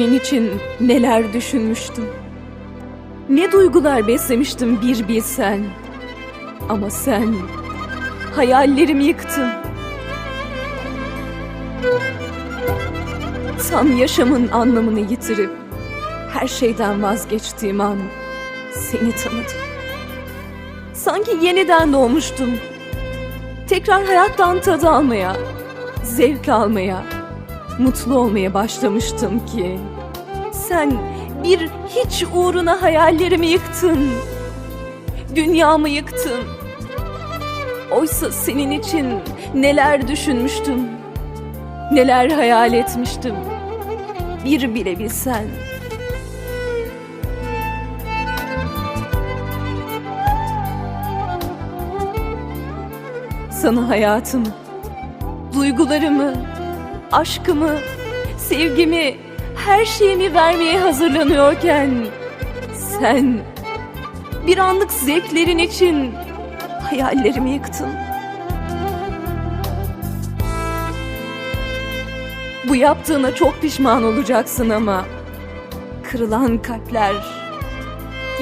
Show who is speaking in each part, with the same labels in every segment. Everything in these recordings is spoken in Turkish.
Speaker 1: senin için neler düşünmüştüm. Ne duygular beslemiştim bir bilsen. Ama sen hayallerimi yıktın. Tam yaşamın anlamını yitirip her şeyden vazgeçtiğim an seni tanıdım. Sanki yeniden doğmuştum. Tekrar hayattan tadı almaya, zevk almaya, mutlu olmaya başlamıştım ki sen bir hiç uğruna hayallerimi yıktın. Dünyamı yıktın. Oysa senin için neler düşünmüştüm. Neler hayal etmiştim. Bir bile bilsen. Sana hayatımı, duygularımı, aşkımı, sevgimi, her şeyimi vermeye hazırlanıyorken sen bir anlık zevklerin için hayallerimi yıktın. Bu yaptığına çok pişman olacaksın ama kırılan kalpler,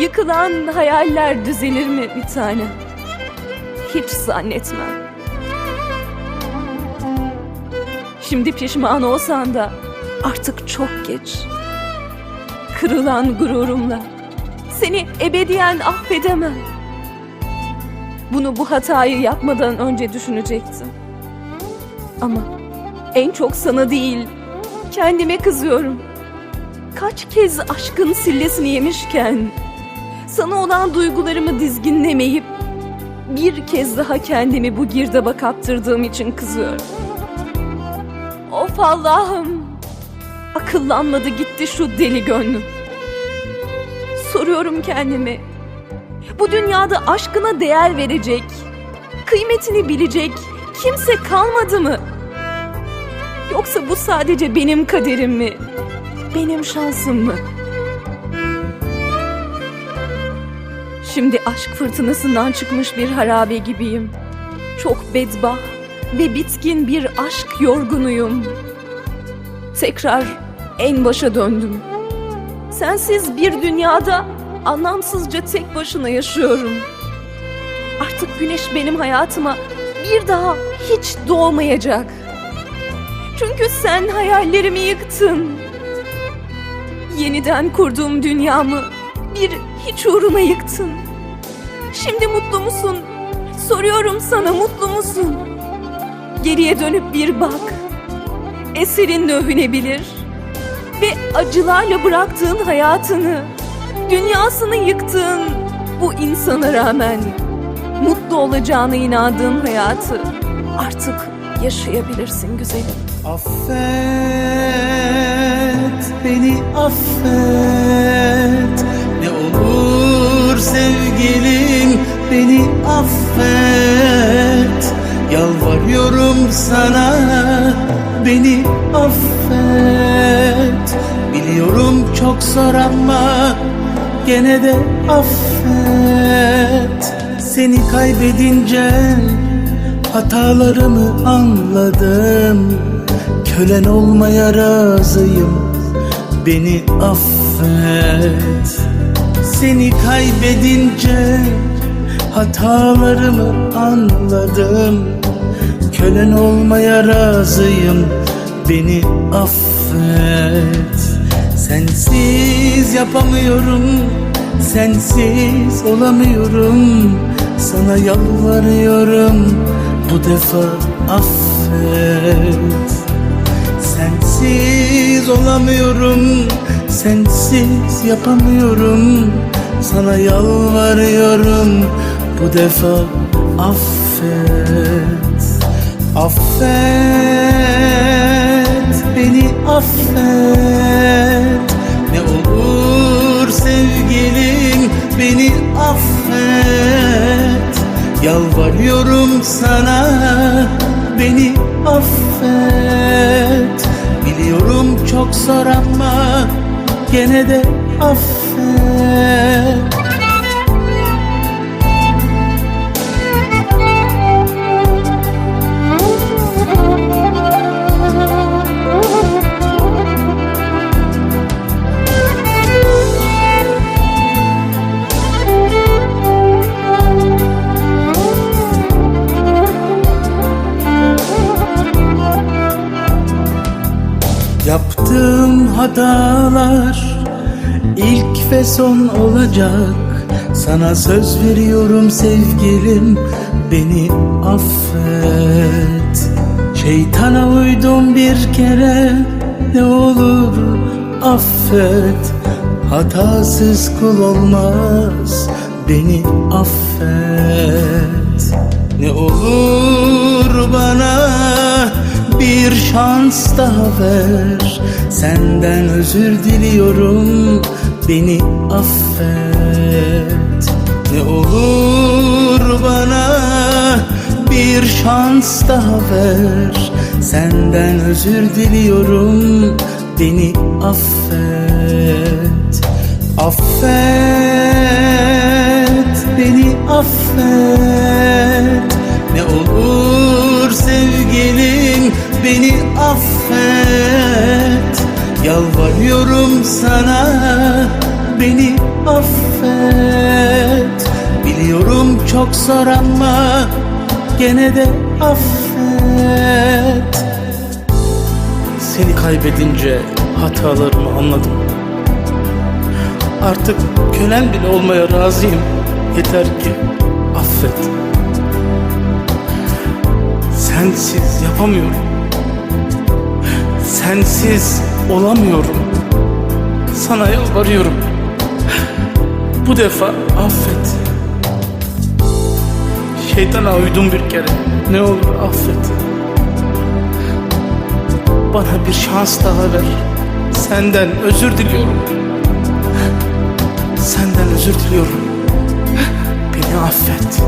Speaker 1: yıkılan hayaller düzelir mi bir tane? Hiç zannetmem. Şimdi pişman olsan da artık çok geç. Kırılan gururumla seni ebediyen affedemem. Bunu bu hatayı yapmadan önce düşünecektim. Ama en çok sana değil, kendime kızıyorum. Kaç kez aşkın sillesini yemişken sana olan duygularımı dizginlemeyip bir kez daha kendimi bu girdaba kaptırdığım için kızıyorum. Of Allah'ım. Akıllanmadı gitti şu deli gönlüm. Soruyorum kendime. Bu dünyada aşkına değer verecek, kıymetini bilecek kimse kalmadı mı? Yoksa bu sadece benim kaderim mi? Benim şansım mı? Şimdi aşk fırtınasından çıkmış bir harabe gibiyim. Çok bedbah ve bitkin bir aşk yorgunuyum. Tekrar en başa döndüm. Sensiz bir dünyada anlamsızca tek başına yaşıyorum. Artık güneş benim hayatıma bir daha hiç doğmayacak. Çünkü sen hayallerimi yıktın. Yeniden kurduğum dünyamı bir hiç uğruna yıktın. Şimdi mutlu musun? Soruyorum sana mutlu musun? Geriye dönüp bir bak. Eserin övünebilir. Ve acılarla bıraktığın hayatını, dünyasını yıktığın bu insana rağmen mutlu olacağına inandığın hayatı artık yaşayabilirsin güzelim.
Speaker 2: Affet beni affet gene de affet. Seni kaybedince Hatalarımı anladım. Kölen olmaya razıyım Beni affet. Seni kaybedince Hatalarımı anladım. Kölen olmaya razıyım Beni affet Sensiz yapamıyorum Sensiz olamıyorum. Sana yalvarıyorum Bu defa affet. Sensiz olamıyorum Sensiz yapamıyorum. Sana yalvarıyorum Bu defa affet. Affet Beni affet. Ne olur sevgilim Beni affet. Yalvarıyorum sana Beni affet. Biliyorum çok zor ama Gene de affet Yaptığım hatalar ilk ve son olacak. Sana söz veriyorum sevgilim beni affet. Şeytana uydum bir kere ne olur affet. Hatasız kul olmaz beni affet. Ne olur şans daha ver. Senden özür diliyorum beni affet. Ne olur bana bir şans daha ver. Senden özür diliyorum beni affet. Affet beni affet. Ne olur sevgilim beni affet. Yalvarıyorum sana beni affet. Biliyorum çok zor ama gene de affet. Seni kaybedince hatalarımı anladım. Artık kölen bile olmaya razıyım. Yeter ki affet. Sensiz yapamıyorum Sensiz olamıyorum. Sana yalvarıyorum. Bu defa affet. Şeytana uydum bir kere. Ne olur affet. Bana bir şans daha ver. Senden özür diliyorum. Senden özür diliyorum. Beni affet